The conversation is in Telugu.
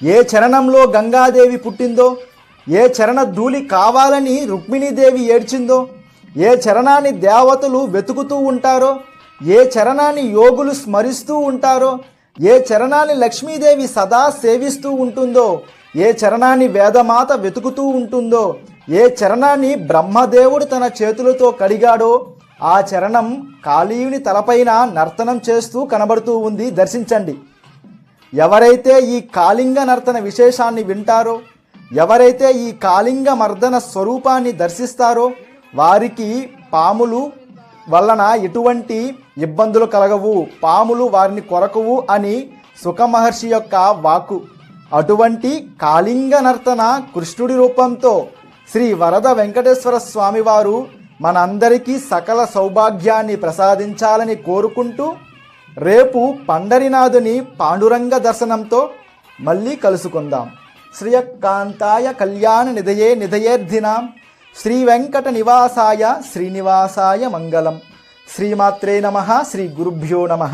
ఏ చరణంలో గంగాదేవి పుట్టిందో ఏ చరణ ధూళి కావాలని రుక్మిణీదేవి ఏడ్చిందో ఏ చరణాన్ని దేవతలు వెతుకుతూ ఉంటారో ఏ చరణాన్ని యోగులు స్మరిస్తూ ఉంటారో ఏ చరణాన్ని లక్ష్మీదేవి సదా సేవిస్తూ ఉంటుందో ఏ చరణాన్ని వేదమాత వెతుకుతూ ఉంటుందో ఏ చరణాన్ని బ్రహ్మదేవుడు తన చేతులతో కడిగాడో ఆ చరణం కాళీయుని తలపైన నర్తనం చేస్తూ కనబడుతూ ఉంది. దర్శించండి. ఎవరైతే ఈ కాళింగ నర్తన విశేషాన్ని వింటారో ఎవరైతే ఈ కాళింగ మర్దన స్వరూపాన్ని దర్శిస్తారో వారికి పాములు వలన ఎటువంటి ఇబ్బందులు కలగవు పాములు వారిని కొరకవు అని సుఖమహర్షి యొక్క వాకు అటువంటి కాళింగ నర్తన కృష్ణుడి రూపంతో శ్రీ వరద వెంకటేశ్వర స్వామివారు మనందరికీ సకల సౌభాగ్యాన్ని ప్రసాదించాలని కోరుకుంటూ రేపు పండరినాథుని పాండురంగ దర్శనంతో మళ్ళీ కలుసుకుందాం. శ్రీయకాంతాయ కళ్యాణ నిధయే నిధయేర్ధినాం. శ్రీ వెంకట నివాసాయ శ్రీనివాసాయ మంగళం. శ్రీమాత్రే నమ శ్రీ గురుభ్యో నమ.